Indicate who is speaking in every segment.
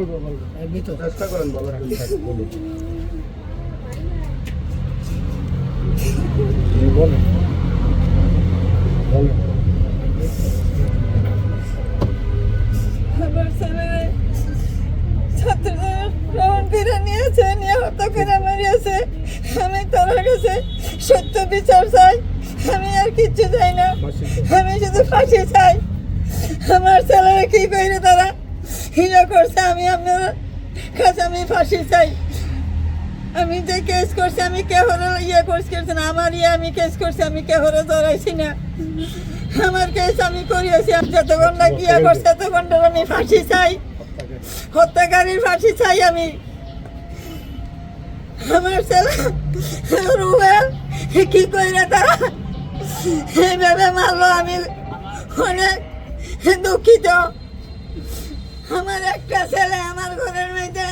Speaker 1: বলব বলব। এমনি তো।
Speaker 2: চেষ্টা করেন বলার জন্য বলুন।
Speaker 3: আমি তার কাছে সত্য বিচার চাই। আমি আর কিচ্ছু চাই না। আমি শুধু ফাঁসি চাই। আমার ছেলেরা কি করে তারা? হিজা করছে, আমি আপনার কাছে আমি ফাঁসি চাই। আমি যে কেস করছি, আমি কেহরে ইয়ে কোর্স করছি না, আমার ইয়ে আমি কেস করছি, আমি কেহরে ধরাইছি না। আমার কেস আমি করিয়েছি আমি যতক্ষণ না গিয়া করছে, ততক্ষণ আমি ফাঁসি চাই। হত্যাকারীর ফাঁসি চাই আমি। আমার ছেলে, রুবেল, কি কইরা তারা? এইভাবে মারলো, আমি অনেক দুঃখিত। আমার একটা ছেলে আমার ঘরের মধ্যে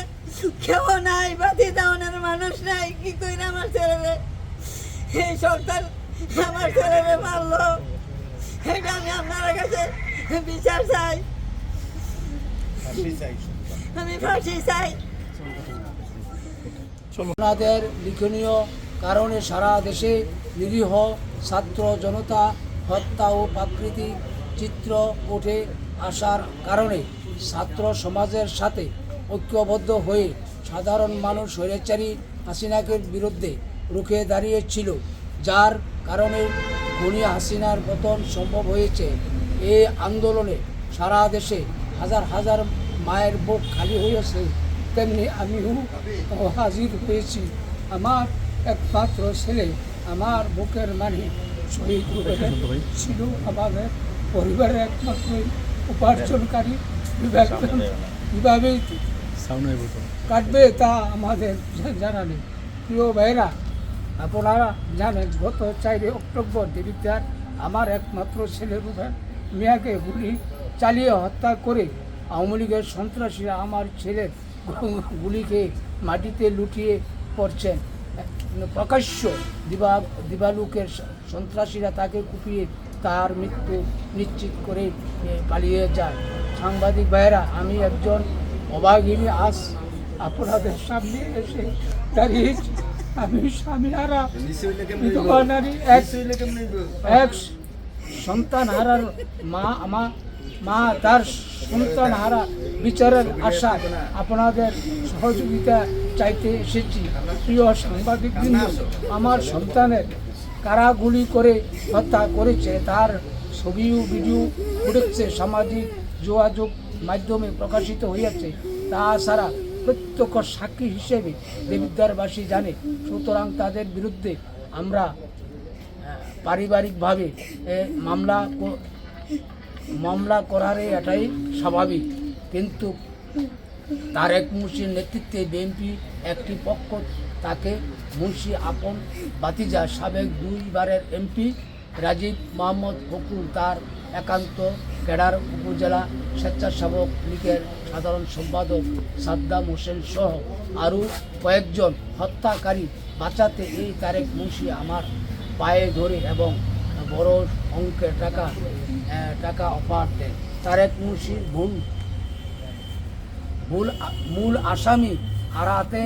Speaker 3: কেউ নাই বাতি দাওনের মানুষ নাই কি কইরা আমার ছেলে এই সন্তান আমার ছেলেরে মারলো। এটা আমি আপনার কাছে বিচার চাই। আমি ফাঁসি চাই।
Speaker 1: ওনাদের লিখনীয় কারণে সারা দেশে নিরীহ ছাত্র জনতা হত্যা ও প্রাকৃতিক চিত্র ওঠে আসার কারণে। ছাত্র সমাজের সাথে ঐক্যবদ্ধ হয়ে সাধারণ মানুষ স্বৈরাচারী হাসিনাকে বিরুদ্ধে রুখে দাঁড়িয়েছিল, যার কারণে খুনি হাসিনার পতন সম্ভব হয়েছে। এই আন্দোলনে সারা দেশে হাজার হাজার মায়ের বুক খালি হয়েছে তেমনি আমিও হাজির হয়েছি। আমার একমাত্র ছেলে আমার বুকের মানে শহীদ ছিল। আমাদের পরিবারের একমাত্র উপার্জনকারী কীভাবে কাটবে তা আমাদের জানা নেই প্রিয় ভাইরা আপনারা জানেন গত চারই অক্টোবর দেবিদ্যার আমার একমাত্র ছেলে রুবেল মিয়াকে গুলি চালিয়ে হত্যা করে আওয়ামী লীগের সন্ত্রাসীরা আমার ছেলের গুলিকে মাটিতে লুটিয়ে পড়ছেন প্রকাশ্য দিবা দিবালুকের সন্ত্রাসীরা তাকে কুপিয়ে তার মৃত্যু নিশ্চিত করে পালিয়ে যায় সাংবাদিক ভাইয়েরা, আমি একজন অবাগিনী আজ আপনাদের সামনে এসে দাঁড়িয়েছি। আমি স্বামী হারা বিধবা নারী এক সন্তান হারার মা আমার মা, তার সন্তান হারা বিচারের আশা আপনাদের সহযোগিতা চাইতে এসেছি। প্রিয় সাংবাদিক আমার সন্তানের কারা গুলি করে হত্যা করেছে, তার ছবি ও ভিডিও উঠেছে সামাজিক যোগাযোগ মাধ্যমে প্রকাশিত হইয়াছে তাছাড়া প্রত্যক্ষ সাক্ষী হিসেবে দেবিদ্বারবাসী জানে। সুতরাং তাদের বিরুদ্ধে আমরা পারিবারিকভাবে মামলা মামলা করারে এটাই স্বাভাবিক। কিন্তু তারেক মুন্সির নেতৃত্বে বিএনপি একটি পক্ষ, তাকে মুন্সি আপন বাতিজা সাবেক দুইবারের এমপি রাজীব মোহাম্মদ ফখরুল তার একান্ত কেডার উপজেলা স্বেচ্ছাসেবক লীগের সাধারণ সম্পাদক সাদ্দাম হোসেন সহ আরও কয়েকজন হত্যাকারী বাঁচাতে এই তারেক মুন্সি আমার পায়ে ধরে এবং বড় অঙ্কের টাকা টাকা অফার দেয় তারেক মুন্সির ভুল মূল মূল আসামি আড়াতে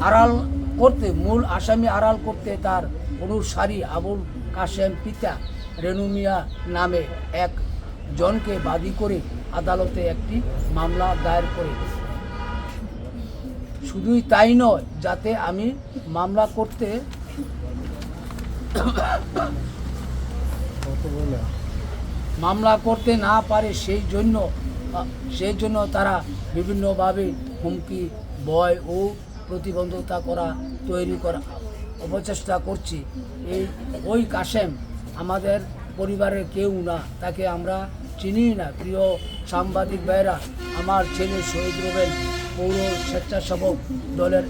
Speaker 1: আড়াল করতে, মূল আসামি আড়াল করতে তার অনুসারী আবুল কাশেম পিতা রেনুমিয়া নামে এক জনকে বাদী করে আদালতে একটি মামলা দায়ের করে। শুধুই তাই নয়, যাতে আমি মামলা করতে মামলা করতে না পারে, সেই জন্য সেই জন্য তারা বিভিন্নভাবে হুমকি, ভয় ও প্রতিবন্ধকতা করা তৈরি করা অপচেষ্টা করছি। এই ওই কাশেম আমাদের পরিবারের কেউ না, তাকে আমরা চিনি না। প্রিয় সাংবাদিক ভাইরা আমার ছেলে শহীদ রবেন পৌর স্বেচ্ছাসেবক দলের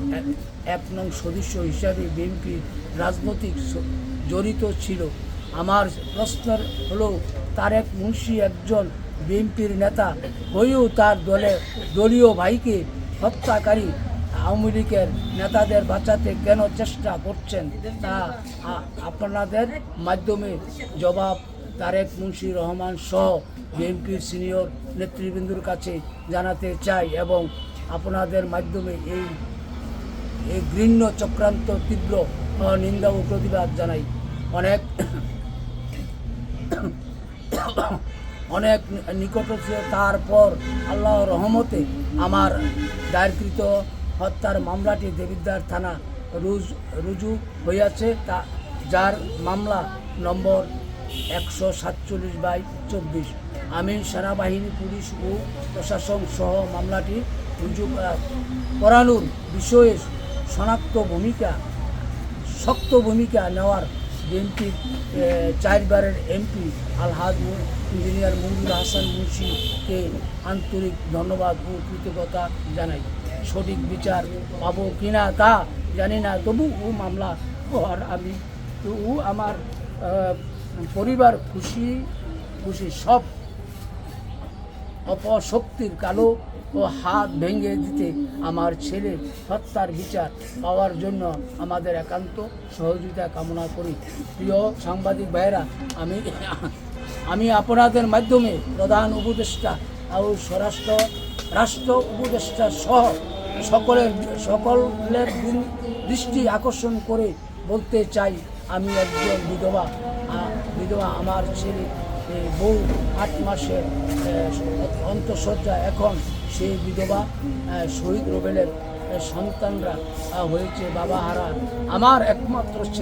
Speaker 1: এক- নং সদস্য হিসাবে বিএনপি রাজনৈতিক জড়িত ছিল। আমার প্রশ্ন হলো, তারেক মুন্সি একজন বিএনপির নেতা, হয়েও তার দলে দলীয় ভাইকে হত্যাকারী আওয়ামী লীগের নেতাদের বাঁচাতে কেন চেষ্টা করছেন তা আপনাদের মাধ্যমে জবাব তারেক মুন্সি রহমান সহ বিএনপির সিনিয়র নেতৃবৃন্দুর কাছে জানাতে চাই এবং আপনাদের মাধ্যমে এই এই ঘৃণ্য চক্রান্ত তীব্র নিন্দা ও প্রতিবাদ জানাই। অনেক অনেক নিকট তারপর আল্লাহর রহমতে আমার দায়েরকৃত হত্যার মামলাটি দেবিদ্বার থানা রুজ, রুজু হইয়াছে তা, যার মামলা নম্বর একশো সাতচল্লিশ বাই চব্বিশ। আমি সেনাবাহিনী, পুলিশ ও প্রশাসন সহ মামলাটি রুজু করা- করানোর বিষয়ে শনাক্ত ভূমিকা, শক্ত ভূমিকা নেওয়ার বিএনপির চারবারের এমপি আলহাজ ইঞ্জিনিয়ার মঞ্জুর হাসান মুন্সিকে আন্তরিক ধন্যবাদ ও কৃতজ্ঞতা জানাই। সঠিক বিচার পাবো কিনা তা জানি না। তবু ও মামলা হওয়ার আমি। ও আমার পরিবার খুশি খুশি সব। অপশক্তির কালো ও হাত ভেঙে দিতে আমার ছেলে হত্যার বিচার পাওয়ার জন্য আমাদের একান্ত সহযোগিতা কামনা করি। প্রিয় সাংবাদিক ভাইয়েরা, আমি আমি আপনাদের মাধ্যমে প্রধান উপদেষ্টা ও স্বরাষ্ট্র রাষ্ট্র উপদেষ্টা সহ সকলের সকলের দৃষ্টি আকর্ষণ করে বলতে চাই, আমি একজন বিধবা বিধবা আমার ছেলে বউ আট মাসের অন্তঃসজ্জা এখন সেই বিধবা শহীদ রোবেলের সন্তানরা হয়েছে বাবা হারা আমার একমাত্র ছেলে।